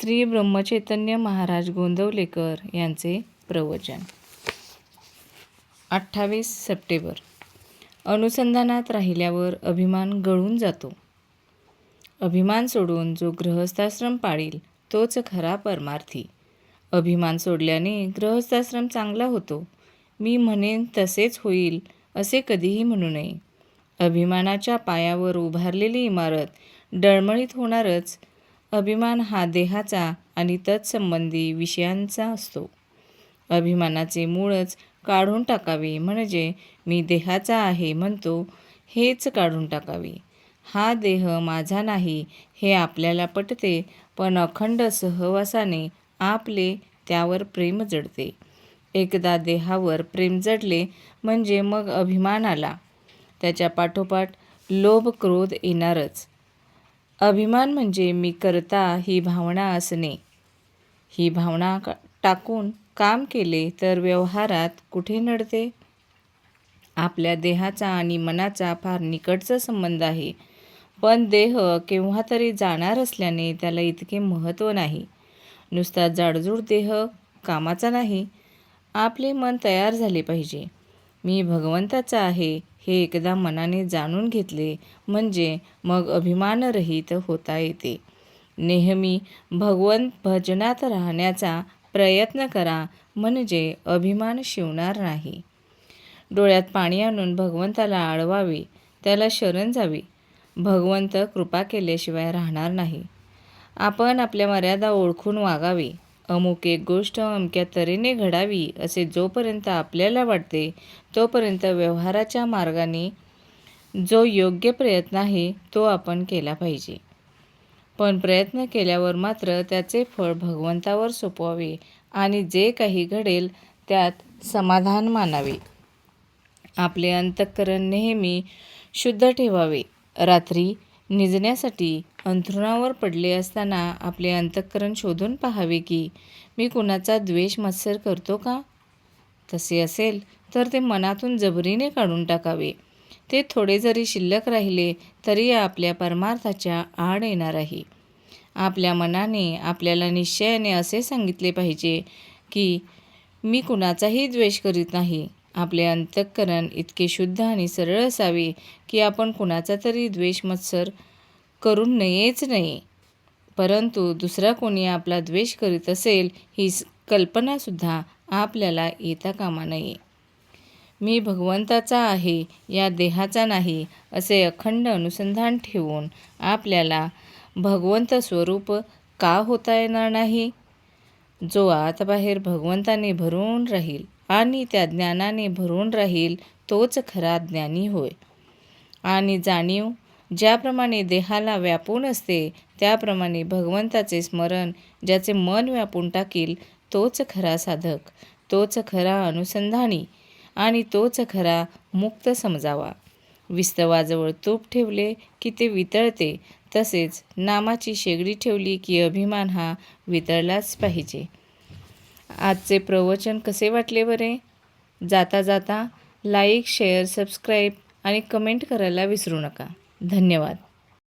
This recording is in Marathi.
श्री ब्रह्मचैतन्य महाराज गोंदवलेकर यांचे प्रवचन. अठ्ठावीस सप्टेंबर. अनुसंधानात राहिल्यावर अभिमान गळून जातो. अभिमान सोडून जो गृहस्थाश्रम पाळील तोच खरा परमार्थी. अभिमान सोडल्याने गृहस्थाश्रम चांगला होतो. मी म्हणेन तसेच होईल असे कधीही म्हणू नये. अभिमानाच्या पायावर उभारलेली इमारत डळमळीत होणारच अभिमान हा देहाचा आणि तत्संबंधी विषयांचा असतो. अभिमानाचे मूळच काढून टाकावे म्हणजे मी देहाचा आहे म्हणतो हेच काढून टाकावे. हा देह माझा नाही हे आपल्याला पटते पण अखंड सहवासाने आपले त्यावर प्रेम जडते. एकदा देहावर प्रेम जडले म्हणजे मग अभिमान आला. त्याच्या पाठोपाठ लोभ क्रोध येणारच. अभिमान म्हणजे मी करता ही भावना असणे. ही भावना का टाकून काम केले तर व्यवहारात कुठे नडते? आपल्या देहाचा आणि मनाचा फार निकटचा संबंध आहे. पण देह केव्हा तरी जाणार असल्याने त्याला इतके महत्त्व नाही. नुसता जाडजूड देह कामाचा नाही. आपले मन तयार झाले पाहिजे. मी भगवंताचा आहे. हे एकदा मनाने जाणून घेतले म्हणजे मग अभिमानरहित होता येते. नेहमी भगवंत भजनात राहण्याचा प्रयत्न करा म्हणजे अभिमान शिवणार नाही. डोळ्यात पाणी आणून भगवंताला आळवावे त्याला शरण जावे. भगवंत कृपा केल्याशिवाय राहणार नाही. आपण आपल्या मर्यादा ओळखून वागावे. अमुक एक गोष्ट अमक्या तऱ्हेने घडावी असे जोपर्यंत आपल्याला वाटते तोपर्यंत व्यवहाराच्या मार्गाने जो योग्य प्रयत्न आहे तो आपण केला पाहिजे. पण प्रयत्न केल्यावर मात्र त्याचे फळ भगवंतावर सोपवावे आणि जे काही घडेल त्यात समाधान मानावे. आपले अंतःकरण नेहमी शुद्ध ठेवावे. रात्री निजण्यासाठी अंथरुणावर पडले असताना आपले अंतःकरण शोधून पाहावे की मी कुणाचा द्वेष मत्सर करतो का? तसे असेल तर ते मनातून जबरीने काढून टाकावे. ते थोडे जरी शिल्लक राहिले तरी आपल्या परमार्थाच्या आड येणार आहे. आपल्या मनाने आपल्याला निश्चयाने असे सांगितले पाहिजे की मी कुणाचाही द्वेष करीत नाही. आपले अंतःकरण इतके शुद्ध आणि सरळ असावे की आपण कुणाचा तरी द्वेष मत्सर करून नयेच नये परंतु दुसरा कोणी आपला द्वेष करीत असेल ही कल्पनासुद्धा आपल्याला येता कामा नये. मी भगवंताचा आहे या देहाचा नाही असे अखंड अनुसंधान ठेवून आपल्याला भगवंत स्वरूप का होता येणार नाही? जो आतबाहेर भगवंताने भरून राहील आणि त्या ज्ञानाने भरून राहील तोच खरा ज्ञानी होय. आणि जाणीव ज्याप्रमाणे देहाला व्यापून असते त्याप्रमाणे भगवंताचे स्मरण ज्याचे मन व्यापून टाकील तोच खरा साधक तोच खरा अनुसंधानी आणि तोच खरा मुक्त समजावा. विस्तवाजवळ तूप ठेवले की ते वितळते तसेच नामाची शेगडी ठेवली की अभिमान हा वितळलाच पाहिजे. आजचे प्रवचन कसे वाटले बरे? जाता जाता लाईक शेअर सबस्क्राईब आणि कमेंट करायला विसरू नका. धन्यवाद.